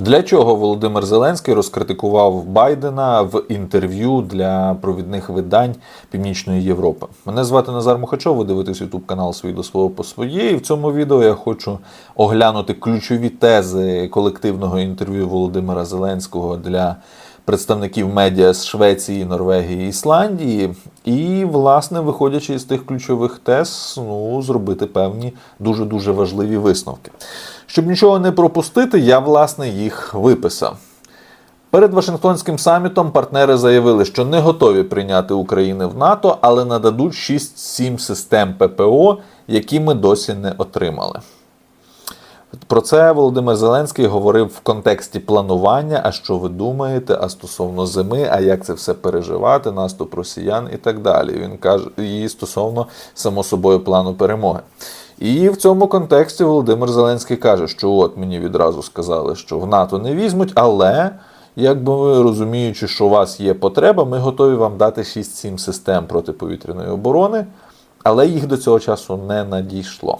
Для чого Володимир Зеленський розкритикував Байдена в інтерв'ю для провідних видань Північної Європи? Мене звати Назар Мухачов, ви дивитесь YouTube канал «Свій до свого по своє. І в цьому відео я хочу оглянути ключові тези колективного інтерв'ю Володимира Зеленського для представників медіа з Швеції, Норвегії, Ісландії, і, власне, виходячи з тих ключових тез, ну, зробити певні дуже дуже важливі висновки. Щоб нічого не пропустити, я власне їх виписав. Перед Вашингтонським самітом партнери заявили, що не готові прийняти України в НАТО, але нададуть 6-7 систем ППО, які ми досі не отримали. Про це Володимир Зеленський говорив в контексті планування. А що ви думаєте? А стосовно зими, а як це все переживати, наступ росіян і так далі. Він каже і стосовно само собою плану перемоги. І в цьому контексті Володимир Зеленський каже, що от мені відразу сказали, що в НАТО не візьмуть, але. Якби ви розуміючи, що у вас є потреба, ми готові вам дати 6-7 систем протиповітряної оборони, але їх до цього часу не надійшло.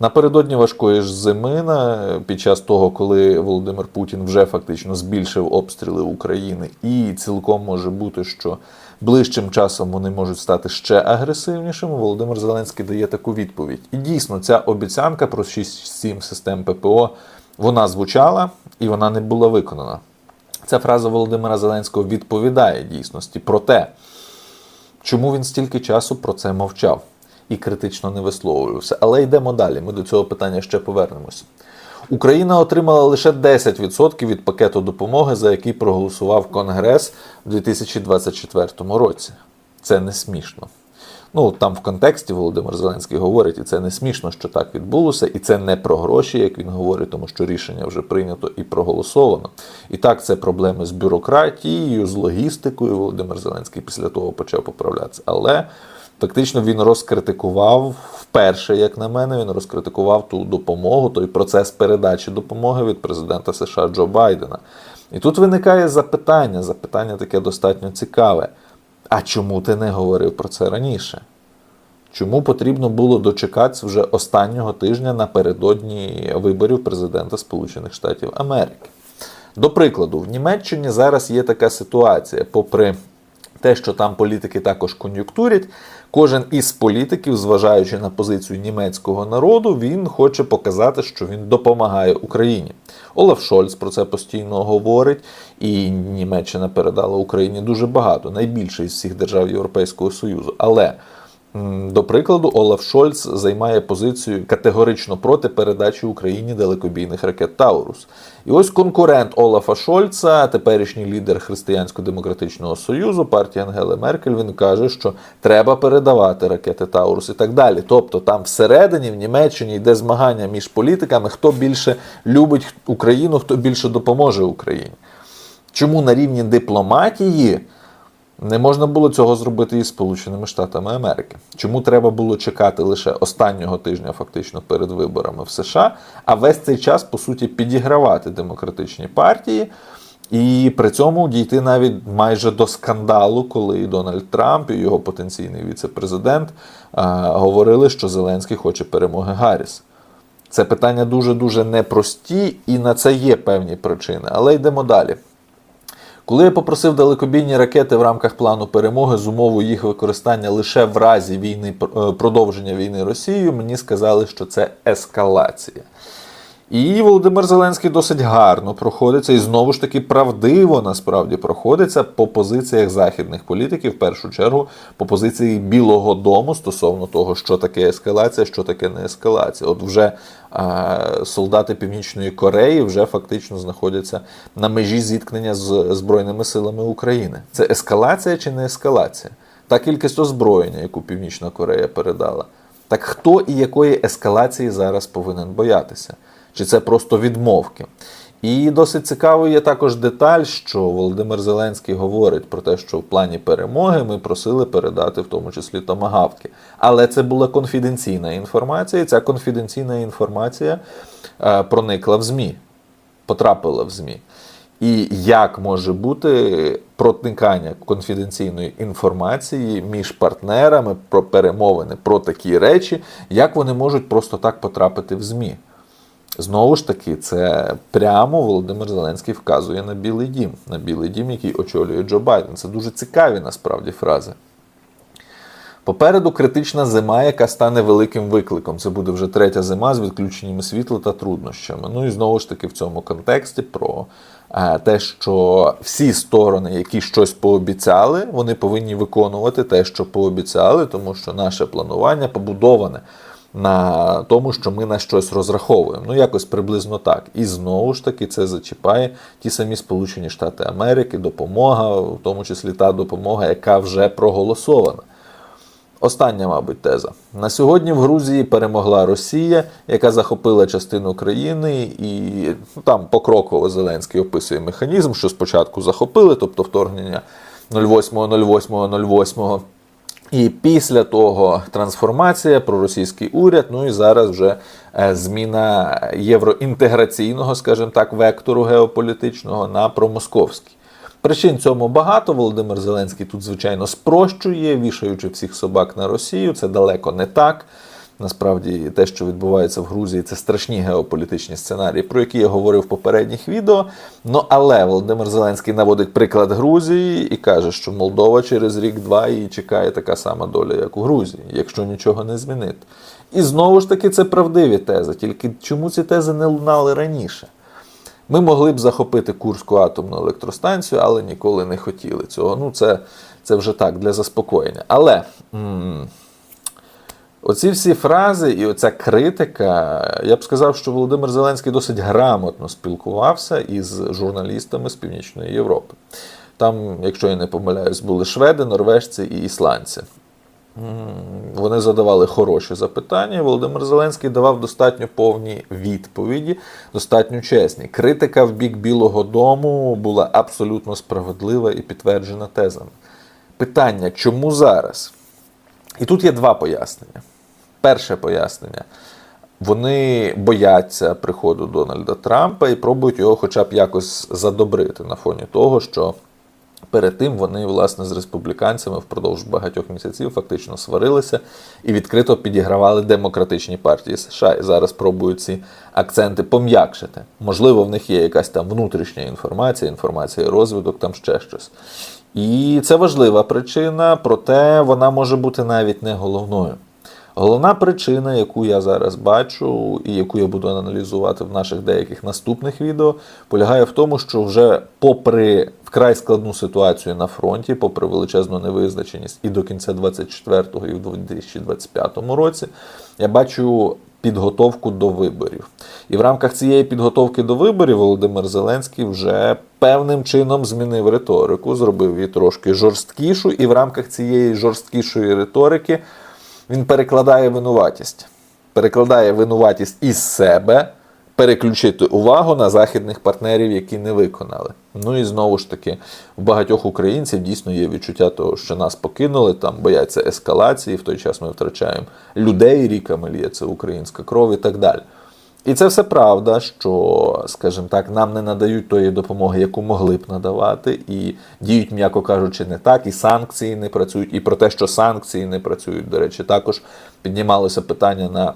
Напередодні важкої ж зими, під час того, коли Володимир Путін вже фактично збільшив обстріли України, і цілком може бути, що ближчим часом вони можуть стати ще агресивнішими, Володимир Зеленський дає таку відповідь. І дійсно, ця обіцянка про 6-7 систем ППО вона звучала і вона не була виконана. Ця фраза Володимира Зеленського відповідає дійсності про те, чому він стільки часу про це мовчав і критично не висловлювався. Але йдемо далі. Ми до цього питання ще повернемося. Україна отримала лише 10% від пакету допомоги, за який проголосував Конгрес у 2024 році. Це не смішно. Ну, там в контексті Володимир Зеленський говорить, і це не смішно, що так відбулося, і це не про гроші, як він говорить, тому що рішення вже прийнято і проголосовано. І так, це проблеми з бюрократією, з логістикою. Володимир Зеленський після того почав поправлятися. Але фактично він розкритикував вперше, як на мене, він розкритикував ту допомогу, той процес передачі допомоги від президента США Джо Байдена. І тут виникає запитання, запитання таке достатньо цікаве. А чому ти не говорив про це раніше? Чому потрібно було дочекатися вже останнього тижня напередодні виборів президента Сполучених Штатів Америки? До прикладу, в Німеччині зараз є така ситуація, попри те, що там політики також кон'юнктурять, кожен із політиків, зважаючи на позицію німецького народу, він хоче показати, що він допомагає Україні. Олаф Шольц про це постійно говорить, і Німеччина передала Україні дуже багато, найбільше із всіх держав Європейського Союзу. Але До прикладу, Олаф Шольц займає позицію категорично проти передачі Україні далекобійних ракет Таурус. І ось конкурент Олафа Шольца, теперішній лідер Християнсько-демократичного союзу, партія Ангели Меркель, він каже, що треба передавати ракети Таурус і так далі. Тобто там всередині, в Німеччині йде змагання між політиками, хто більше любить Україну, хто більше допоможе Україні. Чому на рівні дипломатії? Не можна було цього зробити із Сполученими Штатами Америки. Чому треба було чекати лише останнього тижня, фактично перед виборами в США, а весь цей час, по суті, підігравати демократичні партії, і при цьому дійти навіть майже до скандалу, коли Дональд Трамп і його потенційний віце-президент а, говорили, що Зеленський хоче перемоги Гарріс. Це питання дуже дуже непрості, і на це є певні причини. Але йдемо далі. Коли я попросив далекобійні ракети в рамках плану перемоги з умовою їх використання лише в разі війни е, продовження війни Росією, мені сказали, що це ескалація. І Володимир Зеленський досить гарно проходиться і знову ж таки правдиво насправді проходиться по позиціях західних політиків, в першу чергу по позиції Білого Дому стосовно того, що таке ескалація, що таке не ескалація. От вже е, солдати Північної Кореї вже фактично знаходяться на межі зіткнення з Збройними силами України. Це ескалація чи не ескалація? Та кількість озброєння, яку Північна Корея передала. Так хто і якої ескалації зараз повинен боятися? Чи це просто відмовки? І досить цікавою є також деталь, що Володимир Зеленський говорить про те, що в плані перемоги ми просили передати в тому числі томагавки. Але це була конфіденційна інформація, і ця конфіденційна інформація е, проникла в ЗМІ, потрапила в ЗМІ. І як може бути проникання конфіденційної інформації між партнерами про перемовини про такі речі, як вони можуть просто так потрапити в ЗМІ? Знову ж таки, це прямо Володимир Зеленський вказує на Білий Дім, на Білий Дім, який очолює Джо Байден. Це дуже цікаві насправді фрази. Попереду критична зима, яка стане великим викликом. Це буде вже третя зима з відключеннями світла та труднощами. Ну і знову ж таки в цьому контексті про е, те, що всі сторони, які щось пообіцяли, вони повинні виконувати те, що пообіцяли, тому що наше планування побудоване на тому, що ми на щось розраховуємо. Ну, якось приблизно так. І знову ж таки це зачіпає ті самі Сполучені Штати Америки, допомога, в тому числі та допомога, яка вже проголосована. Остання, мабуть, теза. На сьогодні в Грузії перемогла Росія, яка захопила частину країни, і ну, там покроково Зеленський описує механізм, що спочатку захопили, тобто вторгнення 08.08.08. І після того трансформація проросійський уряд. Ну і зараз вже е, зміна євроінтеграційного, скажімо так, вектору геополітичного на промосковський. Причин цьому багато. Володимир Зеленський тут, звичайно, спрощує, вішаючи всіх собак на Росію. Це далеко не так. Насправді, те, що відбувається в Грузії, це страшні геополітичні сценарії, про які я говорив в попередніх відео. Ну але Володимир Зеленський наводить приклад Грузії і каже, що Молдова через рік-два її чекає така сама доля, як у Грузії, якщо нічого не змінити. І знову ж таки, це правдиві тези. Тільки чому ці тези не лунали раніше? Ми могли б захопити Курську атомну електростанцію, але ніколи не хотіли цього. Ну, це, це вже так, для заспокоєння. Але. М- Оці всі фрази і оця критика, я б сказав, що Володимир Зеленський досить грамотно спілкувався із журналістами з Північної Європи. Там, якщо я не помиляюсь, були шведи, норвежці і ісландці. Вони задавали хороші запитання. Володимир Зеленський давав достатньо повні відповіді, достатньо чесні. Критика в бік Білого Дому була абсолютно справедлива і підтверджена тезами. Питання, чому зараз? І тут є два пояснення. Перше пояснення. Вони бояться приходу Дональда Трампа і пробують його хоча б якось задобрити на фоні того, що перед тим вони, власне, з республіканцями впродовж багатьох місяців фактично сварилися і відкрито підігравали демократичні партії США. І зараз пробують ці акценти пом'якшити. Можливо, в них є якась там внутрішня інформація, інформація розвиток, там ще щось. І це важлива причина, проте вона може бути навіть не головною. Головна причина, яку я зараз бачу, і яку я буду аналізувати в наших деяких наступних відео, полягає в тому, що вже попри вкрай складну ситуацію на фронті, попри величезну невизначеність і до кінця 24-го, і в 2025 році, я бачу підготовку до виборів. І в рамках цієї підготовки до виборів Володимир Зеленський вже певним чином змінив риторику, зробив її трошки жорсткішу, і в рамках цієї жорсткішої риторики він перекладає винуватість. Перекладає винуватість із себе, переключити увагу на західних партнерів, які не виконали. Ну і знову ж таки, у багатьох українців дійсно є відчуття того, що нас покинули, там бояться ескалації, в той час ми втрачаємо людей, ріками ліється українська кров і так далі. І це все правда, що, скажімо так, нам не надають тої допомоги, яку могли б надавати, і діють, м'яко кажучи, не так, і санкції не працюють. І про те, що санкції не працюють, до речі, також піднімалося питання на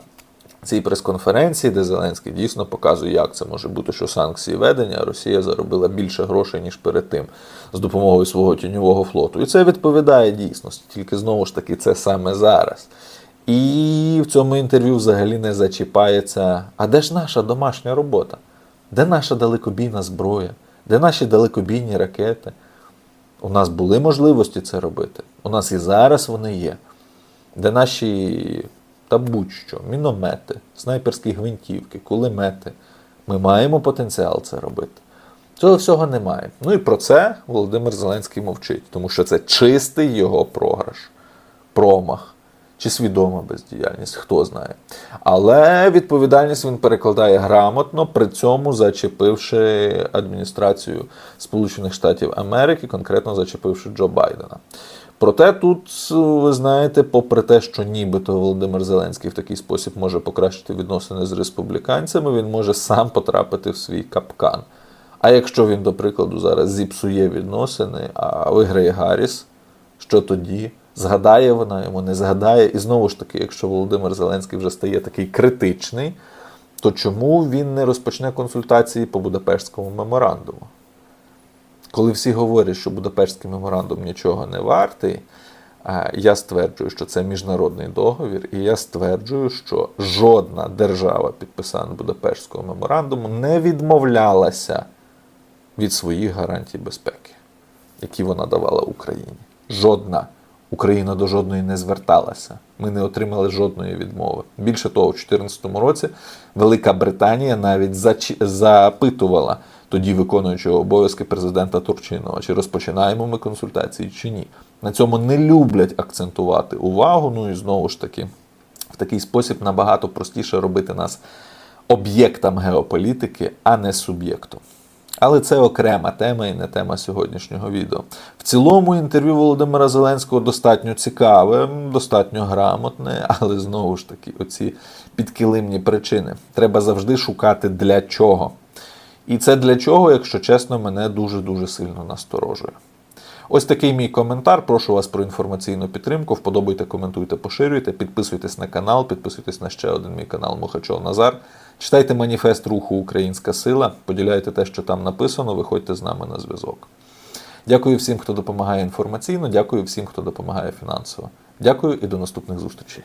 цій прес-конференції, де Зеленський дійсно показує, як це може бути, що санкції введення, а Росія заробила більше грошей, ніж перед тим, з допомогою свого тіньового флоту. І це відповідає дійсності, тільки знову ж таки, це саме зараз. І в цьому інтерв'ю взагалі не зачіпається. А де ж наша домашня робота? Де наша далекобійна зброя? Де наші далекобійні ракети? У нас були можливості це робити. У нас і зараз вони є. Де наші та будь-що, міномети, снайперські гвинтівки, кулемети. Ми маємо потенціал це робити. Цього всього немає. Ну і про це Володимир Зеленський мовчить, тому що це чистий його програш, промах чи свідома бездіяльність, хто знає. Але відповідальність він перекладає грамотно, при цьому зачепивши адміністрацію Сполучених Штатів Америки, конкретно зачепивши Джо Байдена. Проте тут, ви знаєте, попри те, що нібито Володимир Зеленський в такий спосіб може покращити відносини з республіканцями, він може сам потрапити в свій капкан. А якщо він, до прикладу, зараз зіпсує відносини, а виграє Гарріс, що тоді? Згадає вона йому, не згадає. І знову ж таки, якщо Володимир Зеленський вже стає такий критичний, то чому він не розпочне консультації по Будапештському меморандуму? Коли всі говорять, що Будапештський меморандум нічого не вартий, е, я стверджую, що це міжнародний договір, і я стверджую, що жодна держава, підписана Будапештського меморандуму, не відмовлялася від своїх гарантій безпеки, які вона давала Україні. Жодна. Україна до жодної не зверталася. Ми не отримали жодної відмови. Більше того, у 2014 році Велика Британія навіть зачі- запитувала тоді виконуючого обов'язки президента Турчинова, чи розпочинаємо ми консультації чи ні. На цьому не люблять акцентувати увагу. Ну і знову ж таки, в такий спосіб набагато простіше робити нас об'єктом геополітики, а не суб'єктом. Але це окрема тема і не тема сьогоднішнього відео. В цілому інтерв'ю Володимира Зеленського достатньо цікаве, достатньо грамотне, але знову ж таки, оці підкилимні причини. Треба завжди шукати для чого. І це для чого, якщо чесно, мене дуже-дуже сильно насторожує. Ось такий мій коментар. Прошу вас про інформаційну підтримку. Вподобайте, коментуйте, поширюйте, підписуйтесь на канал, підписуйтесь на ще один мій канал Мухачов Назар. Читайте маніфест руху Українська сила, поділяйте те, що там написано, виходьте з нами на зв'язок. Дякую всім, хто допомагає інформаційно, дякую всім, хто допомагає фінансово. Дякую і до наступних зустрічей.